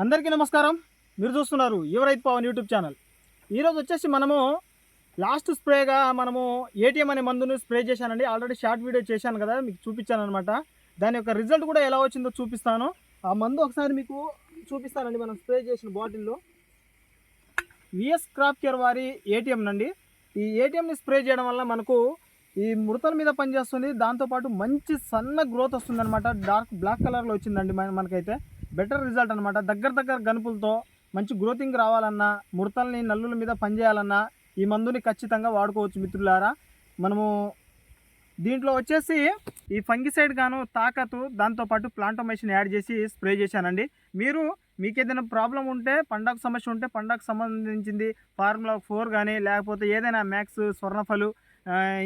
అందరికీ నమస్కారం. మీరు చూస్తున్నారు యువరైత్ పవన్ యూట్యూబ్ ఛానల్. ఈరోజు వచ్చేసి మనము లాస్ట్ స్ప్రేగా మనము ఏటీఎం అనే మందును స్ప్రే చేశానండి. ఆల్రెడీ షార్ట్ వీడియో చేశాను కదా మీకు చూపించాను అనమాట దాని యొక్క రిజల్ట్ కూడా ఎలా వచ్చిందో చూపిస్తాను. ఆ మందు ఒకసారి మీకు చూపిస్తానండి మనం స్ప్రే చేసిన బాటిల్లో. విఎస్ క్రాప్ కేర్ వారి ఏటీఎం నండి. ఈ ఏటీఎంని స్ప్రే చేయడం వల్ల మనకు ఈ ముడతల మీద పనిచేస్తుంది. దాంతోపాటు మంచి సన్న గ్రోత్ వస్తుందన్నమాట. డార్క్ బ్లాక్ కలర్లో వచ్చిందండి మన- మనకైతే. బెటర్ రిజల్ట్ అనమాట దగ్గర దగ్గర గనుపులతో మంచి గ్రోతింగ్ రావాలన్నా ముడతల్ని నల్లుల మీద పనిచేయాలన్నా ఈ మందుని ఖచ్చితంగా వాడుకోవచ్చు మిత్రులారా. మనము దీంట్లో వచ్చేసి ఈ ఫంగిసైడ్ గాను తాకతు దాంతోపాటు ప్లాంటోమేషన్ యాడ్ చేసి స్ప్రే చేశానండి. మీరు మీకు ఏదైనా ప్రాబ్లం ఉంటే పండగ సమస్య ఉంటే పండగకు సంబంధించింది ఫార్ములా ఫోర్ కానీ లేకపోతే ఏదైనా మ్యాక్స్ స్వర్ణఫలు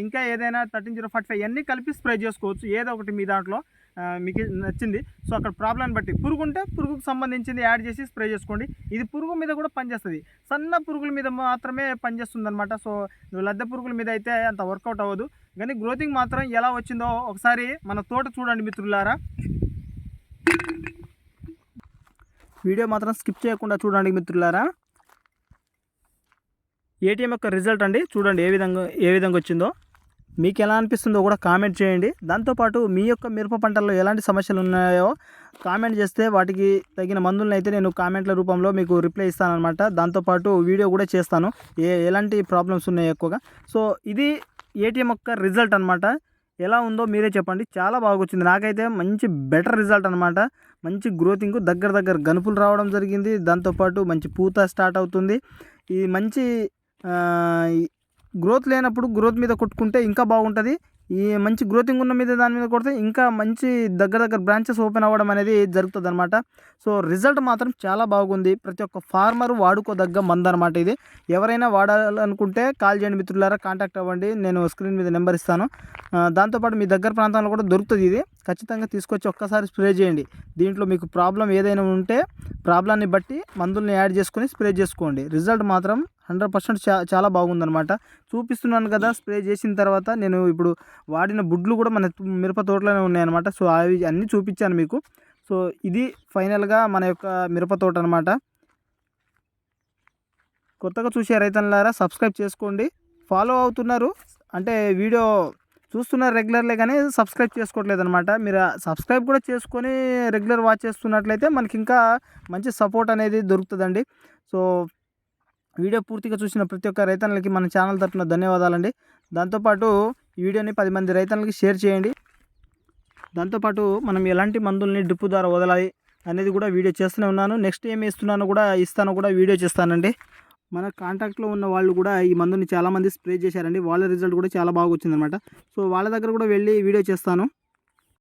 ఇంకా ఏదైనా థర్టీన్ జీరో ఫార్టీ ఫైవ్ అన్నీ కలిపి స్ప్రే చేసుకోవచ్చు ఏదో ఒకటి మీ దాంట్లో. మీకు నచ్చింది. సో అక్కడ ప్రాబ్లం బట్టి పురుగు ఉంటే పురుగుకు సంబంధించింది యాడ్ చేసి స్ప్రే చేసుకోండి. ఇది పురుగు మీద కూడా పనిచేస్తుంది. సన్న పురుగుల మీద మాత్రమే పనిచేస్తుంది అనమాట సో లద్దె పురుగుల మీద అయితే అంత వర్కౌట్ అవ్వదు. కానీ గ్రోతింగ్ మాత్రం ఎలా వచ్చిందో ఒకసారి మన తోట చూడండి మిత్రులారా. వీడియో మాత్రం స్కిప్ చేయకుండా చూడండి మిత్రులారా. ఏటీఎం యొక్క రిజల్ట్ అండి. చూడండి ఏ విధంగా ఏ విధంగా వచ్చిందో. మీకు ఎలా అనిపిస్తుందో కూడా కామెంట్ చేయండి. దాంతోపాటు మీ యొక్క మిరప పంటల్లో ఎలాంటి సమస్యలు ఉన్నాయో కామెంట్ చేస్తే వాటికి తగిన మందులను అయితే నేను కామెంట్ల రూపంలో మీకు రిప్లై ఇస్తానమాట దాంతోపాటు వీడియో కూడా చేస్తాను. ఏ ఎలాంటి ప్రాబ్లమ్స్ ఉన్నాయి ఎక్కువగా. సో ఇది ఏటీఎం యొక్క రిజల్ట్ అనమాట ఎలా ఉందో మీరే చెప్పండి. చాలా బాగా వచ్చింది. నాకైతే మంచి బెటర్ రిజల్ట్ అనమాట మంచి గ్రోతింగ్ దగ్గర దగ్గర గనుపులు రావడం జరిగింది. దాంతోపాటు మంచి పూత స్టార్ట్ అవుతుంది. ఇది మంచి గ్రోత్ లేనప్పుడు గ్రోత్ మీద కొట్టుకుంటే ఇంకా బాగుంటుంది. ఈ మంచి గ్రోతింగ్ ఉన్న మీద దాని మీద కొడితే ఇంకా మంచి దగ్గర దగ్గర బ్రాంచెస్ ఓపెన్ అవ్వడం అనేది జరుగుతుంది అనమాట సో రిజల్ట్ మాత్రం చాలా బాగుంది. ప్రతి ఒక్క ఫార్మర్ వాడుకోదగ్గ మందు అనమాట ఇది. ఎవరైనా వాడాలనుకుంటే కాల్ చేయండి మిత్రులారా కాంటాక్ట్ అవ్వండి. నేను స్క్రీన్ మీద నెంబర్ ఇస్తాను. దాంతోపాటు మీ దగ్గర ప్రాంతంలో కూడా దొరుకుతుంది ఇది. ఖచ్చితంగా తీసుకొచ్చి ఒక్కసారి స్ప్రే చేయండి. దీంట్లో మీకు ప్రాబ్లం ఏదైనా ఉంటే ప్రాబ్లాన్ని బట్టి మందుల్ని యాడ్ చేసుకొని స్ప్రే చేసుకోండి. రిజల్ట్ మాత్రం హండ్రెడ్ పర్సెంట్ చా చాలా బాగుందనమాట చూపిస్తున్నాను కదా స్ప్రే చేసిన తర్వాత నేను ఇప్పుడు వాడిన బుడ్లు కూడా మన మిరప తోటలోనే ఉన్నాయన్నమాట. సో అవి అన్నీ చూపించాను మీకు. సో ఇది ఫైనల్గా మన యొక్క మిరప తోట అనమాట కొత్తగా చూసే రైతన్లారా సబ్స్క్రైబ్ చేసుకోండి. ఫాలో అవుతున్నారు అంటే వీడియో చూస్తున్నారు రెగ్యులర్లే కానీ సబ్స్క్రైబ్ చేసుకోవట్లేదు అనమాట మీరు సబ్స్క్రైబ్ కూడా చేసుకొని రెగ్యులర్ వాచ్ చేస్తున్నట్లయితే మనకి ఇంకా మంచి సపోర్ట్ అనేది దొరుకుతుందండి. సో వీడియో పూర్తిగా చూసిన ప్రతి ఒక్క రైతన్నలకి మన ఛానల్ తరఫున ధన్యవాదాలండి. దాంతోపాటు ఈ వీడియోని పది మంది రైతన్నలకి షేర్ చేయండి. దాంతోపాటు మనం ఎలాంటి మందుల్ని డ్రిప్ ద్వారా వదలాలి అనేది కూడా వీడియో చేస్తూనే ఉన్నాను. నెక్స్ట్ ఏం ఇస్తున్నానో కూడా ఇస్తానో కూడా వీడియో చేస్తానండి. మన కాంటాక్ట్లో ఉన్న వాళ్ళు కూడా ఈ మందుని చాలామంది స్ప్రే చేశారండి. వాళ్ళ రిజల్ట్ కూడా చాలా బాగా వచ్చిందనమాట. సో వాళ్ళ దగ్గర కూడా వెళ్ళి వీడియో చేస్తాను.